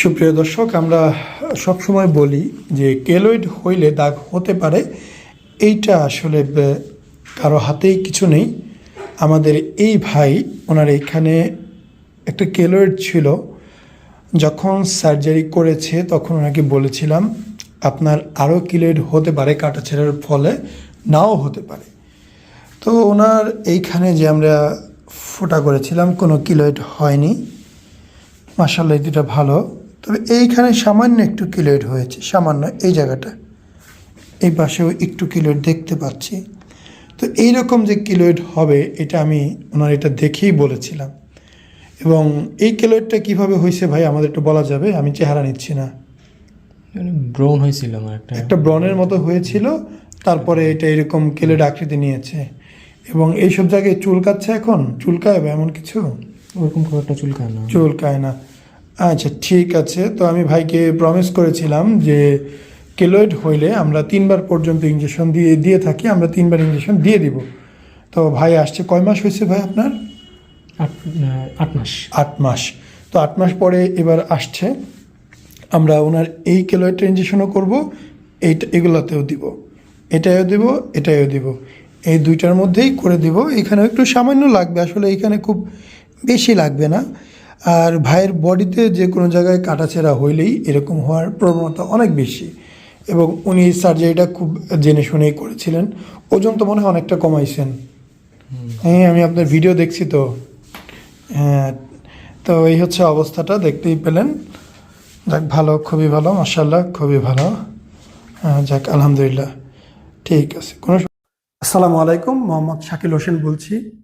সুপ্রিয় দর্শক, আমরা সবসময় বলি যে কেলয়েড হইলে দাগ হতে পারে। এইটা আসলে কারও হাতেই কিছু নেই। আমাদের এই ভাই, ওনার এইখানে একটা কেলয়েড ছিল। যখন সার্জারি করেছে, তখন ওনাকে বলেছিলাম, আপনার আরও কিলোয়েড হতে পারে কাটা কাটাছেড়ার ফলে, নাও হতে পারে। তো ওনার এইখানে যে আমরা ফোটা করেছিলাম, কোনো কিলোয়েড হয়নি। মাসাল্লাহ দুটা ভালো। তবে এইখানে সামান্য একটু কিলোয়েড হয়েছে সামান্য এই জায়গাটা। এই পাশেও একটু কিলোয়েড দেখতে পাচ্ছি। তো এই রকম যে কিলোয়েড হবে এটা আমি ওনার এটা দেখেই বলেছিলাম। এবং এই কিলোয়েডটা কীভাবে হয়েছে ভাই আমাদের একটু বলা যাবে? আমি চেহারা নিচ্ছি না। ব্রাউন হয়েছিল আমার একটা। একটা ব্রনের মতো হয়েছিল তারপরে এটা এরকম কেলেড আকৃতি নিয়েছে। এবং এইসব জায়গায় চুলকাচ্ছে এখন? চুলকায় এমন কিছু? ওরকম খুব একটা চুলকায় না। চুলকায় না। আচ্ছা ঠিক আছে। তো আমি ভাইকে প্রমিস করেছিলাম যে কেলয়েড হইলে আমরা তিনবার পর্যন্ত ইঞ্জেকশন দিয়ে দিয়ে থাকি আমরা তিনবার ইঞ্জেকশন দিয়ে দিব। তো ভাই আসছে কয় মাস হয়েছে ভাই আপনার? আট মাস। আট মাস। তো আট মাস পরে এবার আসছে আমরা ওনার এই কেলয়েডটা ইঞ্জেকশনও করব এইটা এগুলোতেও দিব। এটাও দিব এটাও দিব। এই দুইটার মধ্যেই করে দিব। এখানেও একটু সামান্য লাগবে আসলে এখানে খুব বেশি লাগবে না। আর ভাইয়ের বডিতে যে কোনো জায়গায় কাটাছেঁড়া হইলেই এরকম হওয়ার প্রবণতা অনেক বেশি। এবং উনি সার্জারিটা খুব জেনে শুনেই করেছিলেন। ওজন তো মনে হয় অনেকটা কমাইছেন। হ্যাঁ আমি আপনার ভিডিও দেখছি তো। হ্যাঁ তো এই হচ্ছে অবস্থাটা দেখতেই পেলেন। যাক ভালো খুবই ভালো মার্শাল্লাহ খুবই ভালো। হ্যাঁ, যাক আলহামদুলিল্লাহ। ঠিক আছে কোনো আসসালামু আলাইকুম মোহাম্মদ শাকিল হোসেন বলছি।